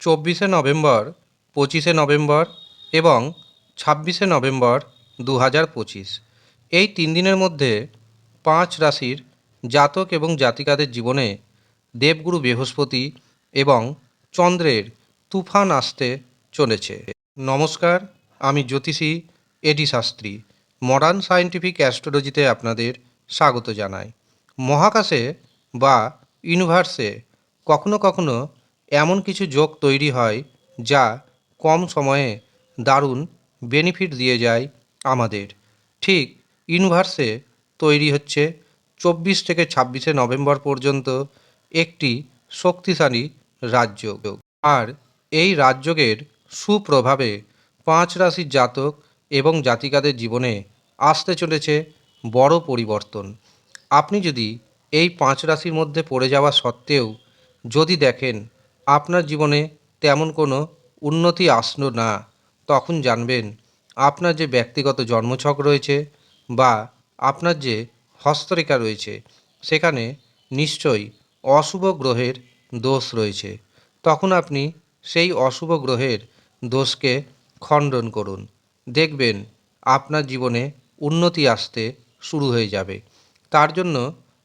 চব্বিশে নভেম্বর, পঁচিশে নভেম্বর এবং ছাব্বিশে নভেম্বর দু হাজার পঁচিশ। এই তিন দিনের মধ্যে পাঁচ রাশির জাতক এবং জাতিকাদের জীবনে দেবগুরু বৃহস্পতি এবং চন্দ্রের তুফান আসতে চলেছে। নমস্কার, আমি জ্যোতিষী A D Shastri. Modern scientific অ্যাস্ট্রোলজিতে আপনাদের স্বাগত জানাই। মহাকাশে বা ইউনিভার্সে কখনো কখনো এমন কিছু যোগ তৈরি হয় যা কম সময়ে দারুণ বেনিফিট দিয়ে যায় আমাদের। ঠিক ইউনিভার্সে তৈরি হচ্ছে চব্বিশ থেকে ছাব্বিশে নভেম্বর পর্যন্ত একটি শক্তিশালী রাজযোগ। আর এই রাজযোগের সুপ্রভাবে পাঁচ রাশির জাতক এবং জাতিকাদের জীবনে আসতে চলেছে বড় পরিবর্তন। আপনি যদি এই পাঁচ রাশির মধ্যে পড়ে যাওয়া সত্ত্বেও যদি দেখেন আপনার জীবনে তেমন কোনো উন্নতি আসলো না। তখন জানবেন, আপনার যে ব্যক্তিগত জন্মছক রয়েছে বা আপনার যে হস্তরেখা রয়েছে, সেখানে নিশ্চয়ই অশুভ গ্রহের দোষ রয়েছে। তখন আপনি সেই অশুভ গ্রহের দোষকে খণ্ডন করুন। দেখবেন, আপনার জীবনে উন্নতি আসতে শুরু হয়ে যাবে। তার জন্য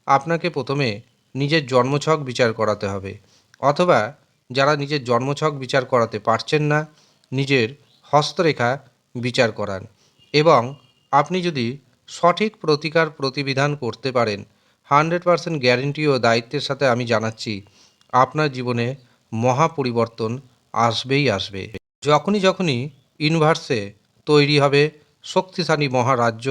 আপনাকে প্রথমে নিজের জন্মছক বিচার করাতে হবে। অথবা যারা নিজের জন্মছক বিচার করাতে পারছেন না, নিজের হস্তরেখা বিচার করান। এবং আপনি যদি সঠিক প্রতিকার প্রতিবিধান করতে পারেন, হান্ড্রেড পারসেন্ট গ্যারেন্টি ও দায়িত্বের সাথে আমি জানাচ্ছি, আপনার জীবনে মহা পরিবর্তন আসবেই আসবে। যখনই যখনই ইউনিভার্সে তৈরি হবে শক্তিশালী মহারাজ্য,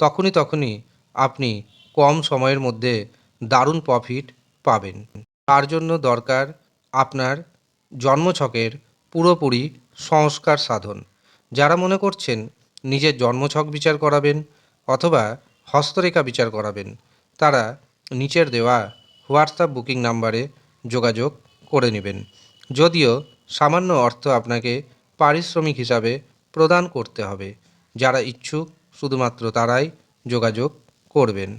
তখনই তখনই আপনি কম সময়ের মধ্যে দারুণ প্রফিট পাবেন। তার জন্য দরকার আপনার জন্মছকের পুরোপুরি সংস্কার সাধন। যারা মনে করছেন নিজের জন্মছক বিচার করাবেন অথবা হস্তরেখা বিচার করাবেন, তারা নিচের দেওয়া হোয়াটসঅ্যাপ বুকিং নাম্বারে যোগাযোগ করে নেবেন। যদিও সামান্য অর্থ আপনাকে পারিশ্রমিক হিসাবে প্রদান করতে হবে। যারা ইচ্ছুক, শুধুমাত্র তারাই যোগাযোগ করবেন।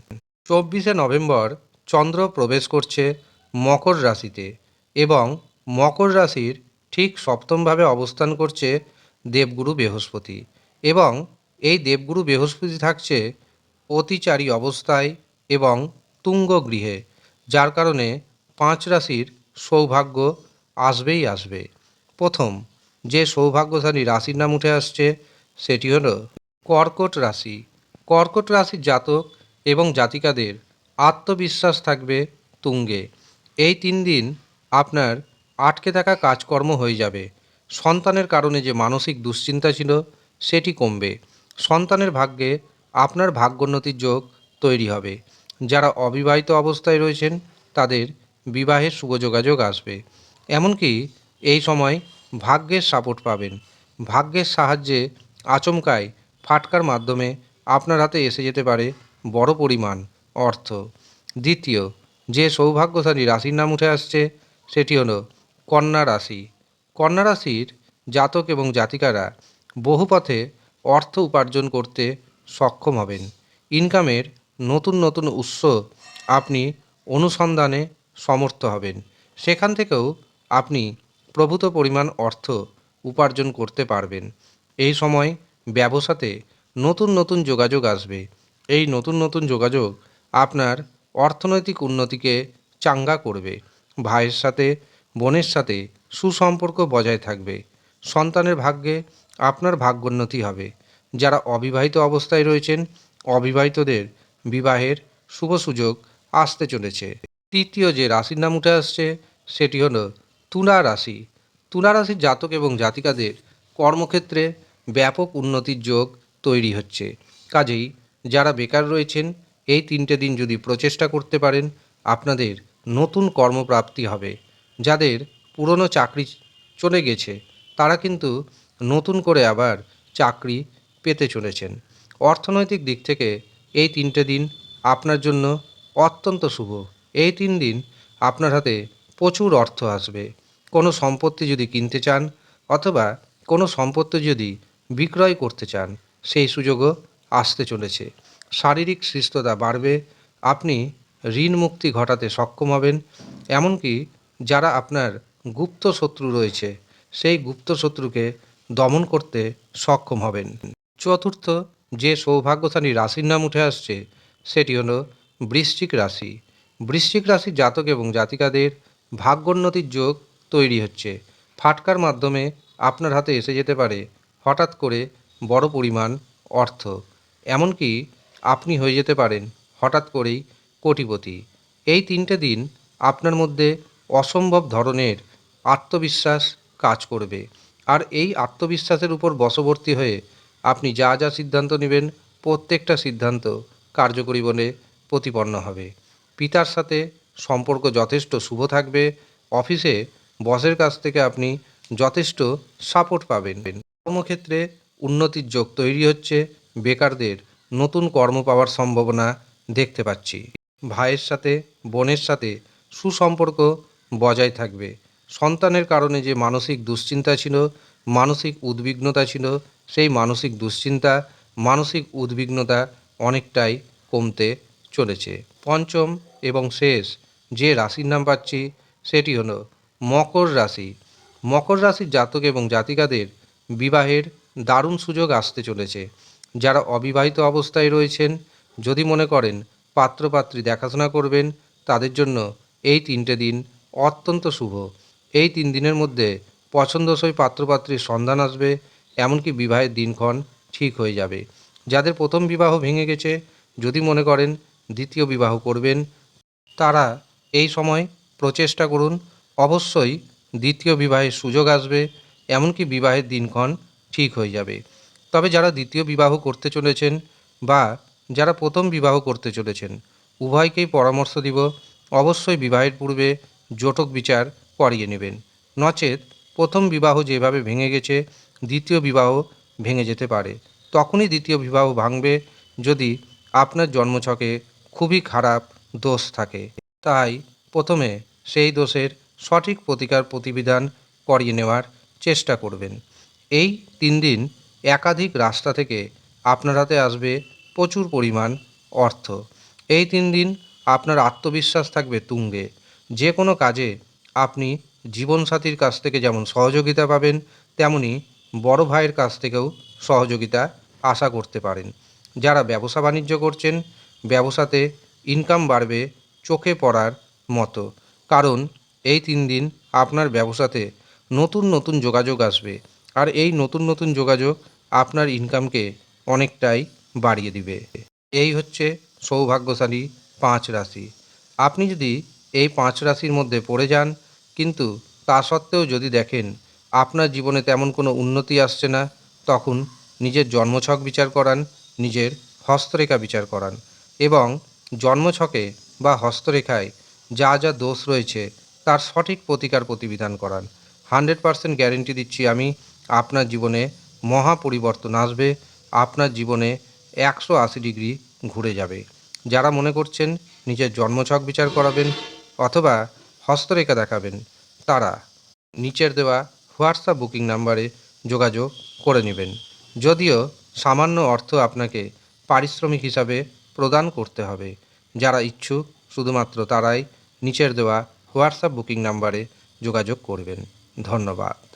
চব্বিশে নভেম্বর চন্দ্র প্রবেশ করছে মকর রাশিতে। এবং মকর রাশির ঠিক সপ্তমভাবে অবস্থান করছে দেবগুরু বৃহস্পতি এবং এই দেবগুরু বৃহস্পতি থাকছে অতিচারী অবস্থায় এবং তুঙ্গ গৃহে, যার কারণে পাঁচ রাশির সৌভাগ্য আসবেই আসবে। প্রথম, যে সৌভাগ্যশালী রাশির নাম উঠে আসছে, সেটি হলো কর্কট রাশি। কর্কট রাশির জাতক এবং জাতিকাদের আত্মবিশ্বাস থাকবে তুঙ্গে। এই তিন দিন আপনার আটকে থাকা কাজকর্ম হয়ে যাবে। সন্তানের কারণে যে মানসিক দুশ্চিন্তা ছিল, সেটি কমবে। সন্তানের ভাগ্যে আপনার ভাগ্যোন্নতির যোগ তৈরি হবে। যারা অবিবাহিত অবস্থায় রয়েছেন, তাদের বিবাহের যোগাযোগ আসবে। এমনকি এই সময় ভাগ্যের সাপোর্ট পাবেন। ভাগ্যের সাহায্যে আচমকায় ফাটকার মাধ্যমে আপনার হাতে এসে যেতে পারে বড় পরিমাণ অর্থ। দ্বিতীয়, যে সৌভাগ্যশালী রাশির নাম উঠে আসছে সেটি হলো কন্যা রাশি। কন্যা রাশির জাতক এবং জাতিকারা বহু পথে অর্থ উপার্জন করতে সক্ষম হবেন। ইনকামের নতুন নতুন উৎস আপনি অনুসন্ধানে সমর্থ হবেন। সেখান থেকেও আপনি প্রভূত পরিমাণ অর্থ উপার্জন করতে পারবেন। এই সময় ব্যবসাতে নতুন নতুন যোগাযোগ আসবে। এই নতুন নতুন যোগাযোগ আপনার অর্থনৈতিক উন্নতিকে চাঙ্গা করবে। ভাইয়ের সাথে, বোনের সাথে সুসম্পর্ক বজায় থাকবে। সন্তানের ভাগ্যে আপনার ভাগ্যোন্নতি হবে। যারা অবিবাহিত অবস্থায় রয়েছেন, অবিবাহিতদের বিবাহের শুভ সুযোগ আসতে চলেছে। তৃতীয় যে রাশির নাম উঠে আসছে, সেটি হলো তুলা রাশি। তুলা রাশির জাতক এবং জাতিকাদের কর্মক্ষেত্রে ব্যাপক উন্নতির যোগ তৈরি হচ্ছে। কাজেই যারা বেকার রয়েছেন, এই তিনটে দিন যদি প্রচেষ্টা করতে পারেন, আপনাদের নতুন কর্মপ্রাপ্তি হবে। যাদের পুরনো চাকরি চলে গেছে, তারা কিন্তু নতুন করে আবার চাকরি পেতে চলেছেন। অর্থনৈতিক দিক থেকে এই তিনটে দিন আপনার জন্য অত্যন্ত শুভ। এই তিন দিন আপনার হাতে প্রচুর অর্থ আসবে। কোনো সম্পত্তি যদি কিনতে চান অথবা কোনো সম্পত্তি যদি বিক্রয় করতে চান, সেই সুযোগও আসতে চলেছে। শারীরিক সুস্থতা বাড়বে, আপনি ঋণ মুক্তি ঘটাতে সক্ষম হবেন। এমনকি যারা আপনার গুপ্ত শত্রু রয়েছে, সেই গুপ্ত শত্রুকে দমন করতে সক্ষম হবেন। চতুর্থ, যে সৌভাগ্যশালী রাশির নাম উঠে আসছে, সেটি হলো বৃশ্চিক রাশি। বৃশ্চিক রাশির জাতক এবং জাতিকাদের ভাগ্যোন্নতির যোগ তৈরি হচ্ছে। ফাটকার মাধ্যমে আপনার হাতে এসে যেতে পারে হঠাৎ করে বড় পরিমাণ অর্থ। এমনকি আপনি হয়ে যেতে পারেন হঠাৎ করেই কোটিপতি। এই তিনটে দিন আপনার মধ্যে অসম্ভব ধরনের আত্মবিশ্বাস কাজ করবে। আর এই আত্মবিশ্বাসের উপর বশবর্তী হয়ে আপনি যা যা সিদ্ধান্ত নেবেন, প্রত্যেকটা সিদ্ধান্ত কার্যকরী বলে প্রতিপন্ন হবে। পিতার সাথে সম্পর্ক যথেষ্ট শুভ থাকবে। অফিসে বসের কাছ থেকে আপনি যথেষ্ট সাপোর্ট পাবেন। কর্মক্ষেত্রে উন্নতির যোগ তৈরি হচ্ছে। বেকারদের নতুন কর্ম পাওয়ার সম্ভাবনা দেখতে পাচ্ছি। ভাইয়ের সাথে, বোনের সাথে সুসম্পর্ক বজায় থাকবে। সন্তানের কারণে যে মানসিক দুশ্চিন্তা ছিল, মানসিক উদ্বিগ্নতা ছিল, সেই মানসিক দুশ্চিন্তা, মানসিক উদ্বিগ্নতা অনেকটাই কমতে চলেছে। পঞ্চম এবং শেষ যে রাশির নাম পাচ্ছি, সেটি হলো মকর রাশি। মকর রাশির জাতক এবং জাতিকাদের বিবাহের দারুণ সুযোগ আসতে চলেছে। যারা অবিবাহিত অবস্থায় রয়েছেন, যদি মনে করেন পাত্রপাত্রী দেখাশোনা করবেন। তাদের জন্য এই তিনটে দিন অত্যন্ত শুভ। এই তিন দিনের মধ্যে পছন্দসই পাত্রপাত্রীর সন্ধান আসবে, এমনকি বিবাহের দিনক্ষণ ঠিক হয়ে যাবে। যাদের প্রথম বিবাহ ভেঙে গেছে, যদি মনে করেন দ্বিতীয় বিবাহ করবেন, তারা এই সময় প্রচেষ্টা করুন। অবশ্যই দ্বিতীয় বিবাহের সুযোগ আসবে, এমনকি বিবাহের দিনক্ষণ ঠিক হয়ে যাবে। তবে যারা দ্বিতীয় বিবাহ করতে চলেছেন বা যারা প্রথম বিবাহ করতে চলেছেন, উভয়কেই পরামর্শ দিব, অবশ্যই বিবাহের পূর্বে জটক বিচার করিয়ে নেবেন। নচেত প্রথম বিবাহ যেভাবে ভেঙে গেছে, দ্বিতীয় বিবাহ ভেঙে যেতে পারে। তখনই দ্বিতীয় বিবাহ ভাঙবে যদি আপনার জন্মছকে খুবই খারাপ দোষ থাকে। তাই প্রথমে সেই দোষের সঠিক প্রতিকার প্রতিবিধান করিয়ে নেওয়ার চেষ্টা করবেন। এই তিন দিন একাধিক রাস্তা থেকে আপনার হাতে আসবে প্রচুর পরিমাণ অর্থ। এই তিন দিন আপনার আত্মবিশ্বাস থাকবে তুঙ্গে। যে কোনো কাজে আপনি জীবনসাথীর কাছ থেকে যেমন সহযোগিতা পাবেন, তেমনি বড় ভাইয়ের কাছ থেকেও সহযোগিতা আশা করতে পারেন। যারা ব্যবসা বাণিজ্য করছেন, ব্যবসাতে ইনকাম বাড়বে চোখে পড়ার মতো। কারণ এই তিন দিন আপনার ব্যবসাতে নতুন নতুন যোগাযোগ আসবে। আর এই নতুন নতুন যোগাযোগ আপনার ইনকামকে অনেকটাই বাড়িয়ে দিবে। এই হচ্ছে সৌভাগ্যশালী পাঁচ রাশি। আপনি যদি এই পাঁচ রাশির মধ্যে পড়ে যান, কিন্তু তা সত্ত্বেও যদি দেখেন আপনার জীবনে তেমন কোনো উন্নতি আসছে না, তখন নিজের জন্মছক বিচার করান, নিজের হস্তরেখা বিচার করান এবং জন্মছকে বা হস্তরেখায় যা যা দোষ রয়েছে তার সঠিক প্রতিকার প্রতিবিধান করান। হান্ড্রেড পারসেন্ট গ্যারেন্টি দিচ্ছি আমি, আপনার জীবনে মহা পরিবর্তন আসবে, আপনার জীবনে একশো আশি ডিগ্রি ঘুরে যাবে। যারা মনে করছেন নিজের জন্মছক বিচার করাবেন অথবা হস্তরেখা দেখাবেন, তারা নিচের দেওয়া হোয়াটসঅ্যাপ বুকিং নাম্বারে যোগাযোগ করে নেবেন। যদিও সামান্য অর্থ আপনাকে পারিশ্রমিক হিসাবে প্রদান করতে হবে। যারা ইচ্ছুক, শুধুমাত্র তারাই নিচের দেওয়া হোয়াটসঅ্যাপ বুকিং নাম্বারে যোগাযোগ করবেন। ধন্যবাদ।